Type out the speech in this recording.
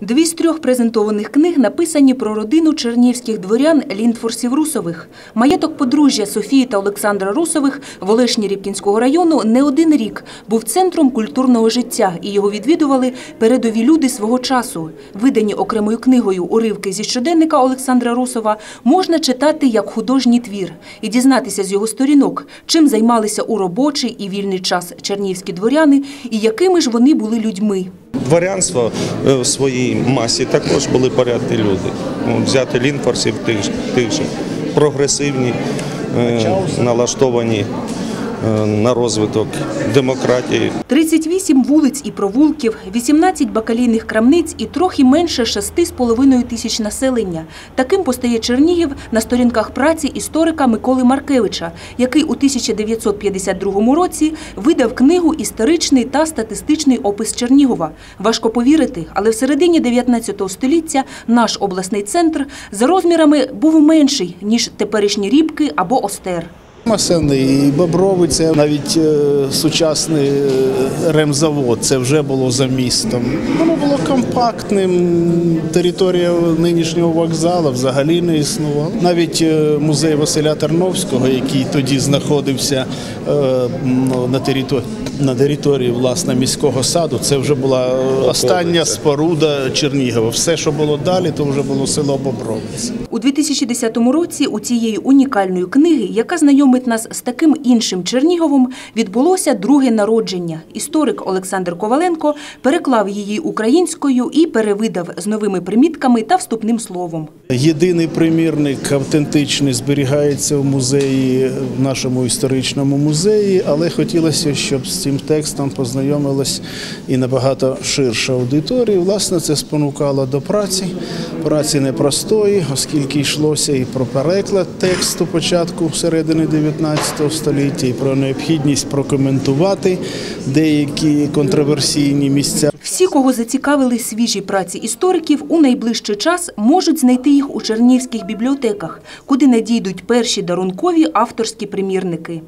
Дві з трьох презентованих книг написані про родину чернівських дворян Ліндфорсів Русових. Маєток подружжя Софії та Олександра Русових в Олешні Рібкінського району не один рік був центром культурного життя, і його відвідували передові люди свого часу. Видані окремою книгою уривки зі щоденника Олександра Русова можна читати як художній твір і дізнатися з його сторінок, чим займалися у робочий і вільний час чернівські дворяни і якими ж вони були людьми. Дворянство е, в своїй масі також були порядні люди. Ну, Взяти лінфорсів тих, тих же прогресивні, е, налаштовані на розвиток демократії. 38 вулиць і провулків, 18 бакалійних крамниць і трохи менше 6,5 тисяч населення. Таким постає Чернігів на сторінках праці історика Миколи Маркевича, який у 1952 році видав книгу «Історичний та статистичний опис Чернігова». Важко повірити, але в середині 19 століття наш обласний центр за розмірами був менший, ніж теперішні Рібки або Остер. Масени і Бобровиця, навіть е, сучасний е, ремзавод, це вже було за містом. Воно було компактним. Територія нинішнього вокзалу взагалі не існувала. Навіть е, музей Василя Терновського, який тоді знаходився на території. На території власне міського саду це вже була остання споруда Чернігова. Все, що було далі, то вже було село Бобровиця. У 2010 році у цієї унікальної книги, яка знайомить нас з таким іншим Черніговом, відбулося друге народження. Історик Олександр Коваленко переклав її українською і перевидав з новими примітками та вступним словом. Єдиний примірник автентичний зберігається в музеї, в нашому історичному музеї, але хотілося, щоб з цим текстом познайомилась і набагато ширша аудиторія. Власне, це спонукало до праці, праці непростої, оскільки йшлося і про переклад тексту початку середини 19 століття, і про необхідність прокоментувати деякі контроверсійні місця. Всі, кого зацікавили свіжі праці істориків, у найближчий час можуть знайти їх у чернівських бібліотеках, куди надійдуть перші дарункові авторські примірники.